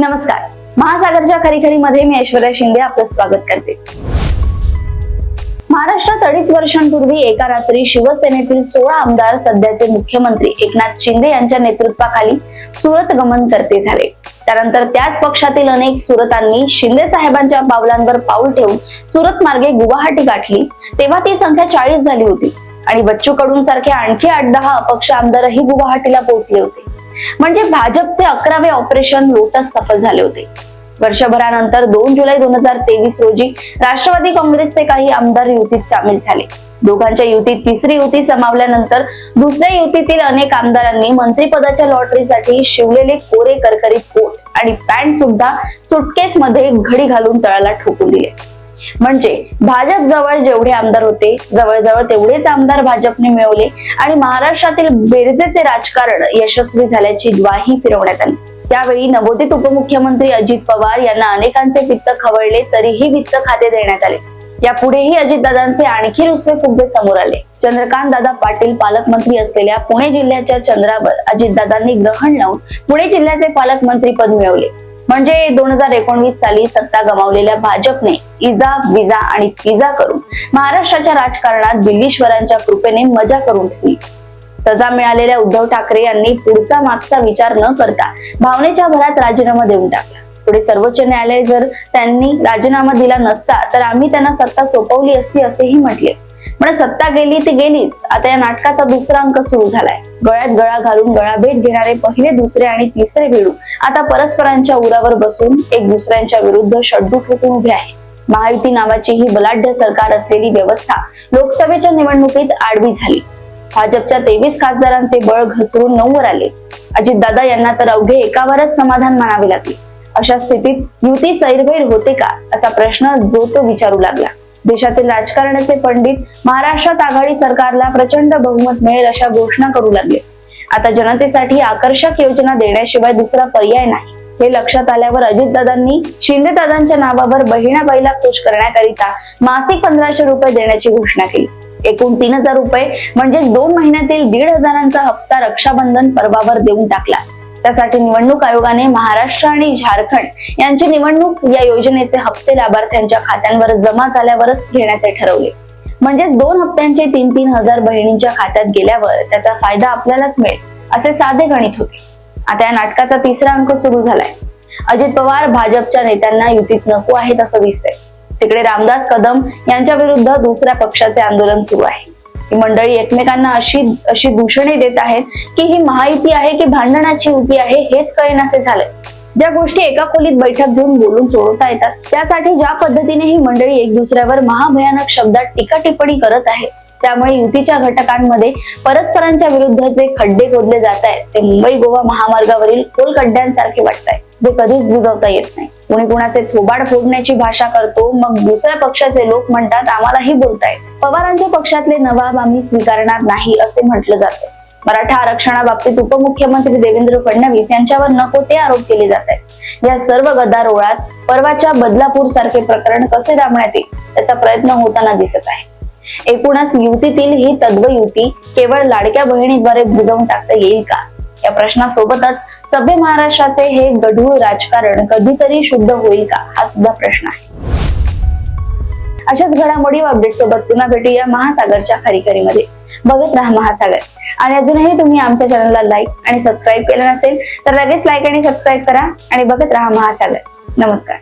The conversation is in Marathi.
नमस्कार. महासागरच्या खरीखरीमध्ये मी ऐश्वर्या शिंदे आपलं स्वागत करते. महाराष्ट्रात अडीच वर्षांपूर्वी एका रात्री शिवसेनेतील सोळा आमदार सध्याचे मुख्यमंत्री एकनाथ शिंदे यांच्या नेतृत्वाखाली सुरत गमन करते झाले. त्यानंतर त्याच पक्षातील अनेक सुरतांनी शिंदे साहेबांच्या पावलांवर पाऊल ठेवून सुरत मार्गे गुवाहाटी गाठली. तेव्हा ती संख्या चाळीस झाली होती. आणि बच्चू कडून सारखे आणखी आठ दहा अपक्ष आमदारही गुवाहाटीला पोहोचले होते. म्हणजे भाजपचे अकरावे ऑपरेशन लोटस सफल झाले होते. वर्षभरानंतर दोन जुलै दोन हजार तेवीस रोजी राष्ट्रवादी काँग्रेसचे काही आमदार युतीत सामील झाले. दोघांच्या युतीत तिसरी युती समावल्यानंतर दुसऱ्या युतीतील अनेक आमदारांनी मंत्रिपदाच्या लॉटरीसाठी शिवलेले कोरे करकरीत कोट आणि पॅन्ट सुद्धा सुटकेस मध्ये घडी घालून तळाला ठोकून दिले. म्हणजे भाजप जवळ जेवढे आमदार होते जवळजवळ तेवढेच आमदार भाजपने मिळवले आणि महाराष्ट्रातील बेरजेचे राजकारण यशस्वी झाल्याची ग्वाही फिरवण्यात आली. त्यावेळी नवोदित उपमुख्यमंत्री अजित पवार यांना अनेकांचे वित्त खवळले तरीही वित्त खाते देण्यात आले. यापुढेही अजितदादांचे आणखी रुसवे फुगवे समोर आले. चंद्रकांत दादा पाटील पालकमंत्री असलेल्या पुणे जिल्ह्याच्या चंद्रावर अजितदादांनी ग्रहण लावून पुणे जिल्ह्याचे पालकमंत्री पद मिळवले. म्हणजे दोन हजार एकोणवीस साली सत्ता गमावलेल्या भाजपने इजा विजा आणि पिजा करून महाराष्ट्राच्या राजकारणात दिल्लीश्वरांच्या कृपेने मजा करून ठेवली सजा मिळालेल्या उद्धव ठाकरे यांनी पुढचा मागचा विचार न करता भावनेच्या भरात राजीनामा देऊन टाकला. पुढे सर्वोच्च न्यायालय जर त्यांनी राजीनामा दिला नसता तर आम्ही त्यांना सत्ता सोपवली असती असेही म्हटले. पण सत्ता गेली ती गेलीच. आता या नाटकाचा दुसरा अंक सुरू झालाय. गळ्यात गळा घालून गळा भेट घेणारे पहिले दुसरे आणि तिसरे भिडू आता परस्परांच्या उरावर बसून एक दुसऱ्यांच्या विरुद्ध शड्डू ठोकून उभे आहे. महायुती नावाची ही बलाढ्य सरकार असलेली व्यवस्था लोकसभेच्या निवडणुकीत आडवी झाली. भाजपच्या तेवीस खासदारांचे बळ घसरून नऊवर आले. अजितदादा यांना तर अवघे एकावरच समाधान मानावे लागले. अशा स्थितीत युती सैरभैर होते का? असा प्रश्न जो तो विचारू लागला. देशातील राजकारणाचे पंडित महाराष्ट्रात आघाडी सरकारला प्रचंड बहुमत मिळेल अशा घोषणा करू लागले. आता जनतेसाठी आकर्षक योजना देण्याशिवाय दुसरा पर्याय नाही. हे लक्षात आल्यावर अजितदादांनी शिंदेदादांच्या नावावर बहिणाबाईला खुश करण्याकरिता मासिक पंधराशे रुपये देण्याची घोषणा केली. एकूण तीन हजार रुपये म्हणजे दोन महिन्यातील दीड हजारांचा हप्ता रक्षाबंधन पर्वावर देऊन टाकला. त्यासाठी निवडणूक आयोगाने महाराष्ट्र आणि झारखंड यांची निवडणूक या योजनेचे हप्ते लाभार्थ्यांच्या खात्यांवर जमा झाल्यावरच घेण्याचे ठरवले. म्हणजेच दोन हप्त्यांचे तीन तीन हजार बहिणींच्या खात्यात गेल्यावर त्याचा फायदा आपल्यालाच मिळेल असे साधे गणित होते. आता या नाटकाचा तिसरा अंक सुरू झालाय. अजित पवार भाजपच्या नेत्यांना युतीत नको आहेत असं दिसतंय. तिकडे रामदास कदम यांच्या विरुद्ध दुसऱ्या पक्षाचे आंदोलन सुरू आहे. मंडळी एकमेकांना अशी अशी दूषणे देत आहेत की ही महायुती आहे की भांडणाची युती आहे हेच कळेनासे झाले ज्या गोष्टी एका खोलीत बैठक घेऊन बोलून सोडवता येतात त्यासाठी ज्या पद्धतीने ही मंडळी एक दुसऱ्यावर महाभयानक शब्दात टीका टिप्पणी करत आहे त्यामुळे युतीच्या घटकांमध्ये परस्परांच्या विरुद्ध जे खड्डे खोदले जात आहेत ते मुंबई गोवा महामार्गावरील खोल खड्ड्यांसारखे वाटत आहेत जे कधीच बुजवता येत नाही. कुणी कुणाचे थोबाड फोडण्याची भाषा करतो मग दुसऱ्या पक्षाचे लोक म्हणतात आम्हालाही बोलताय पवारांच्या पक्षातले नवाब आम्ही स्वीकारणार नाही असे म्हटलं जातं. मराठा आरक्षणाबाबतीत उपमुख्यमंत्री देवेंद्र फडणवीस यांच्यावर नको ते आरोप केले जात आहेत. या सर्व गदारोळात परवाच्या बदलापूर सारखे प्रकरण कसे दाबण्यात येईल त्याचा प्रयत्न होताना दिसत आहे. एकूणच युतीतील ही तद्व युती केवळ लाडक्या बहिणीद्वारे बुजवून टाकता येईल का? या प्रश्नासोबतच सभ्य महाराष्ट्राचे हे गढूळ राजकारण कधीतरी शुद्ध होईल का? हा सुद्धा प्रश्न आहे. अशाच घडामोडी व अपडेट सोबत पुन्हा भेटूया महासागरच्या खरीखरीमध्ये. बघत राहा महासागर. आणि अजूनही तुम्ही आमच्या चॅनलला लाईक आणि सबस्क्राईब केलं नसेल तर लगेच लाईक आणि सबस्क्राईब करा आणि बघत राहा महासागर. नमस्कार.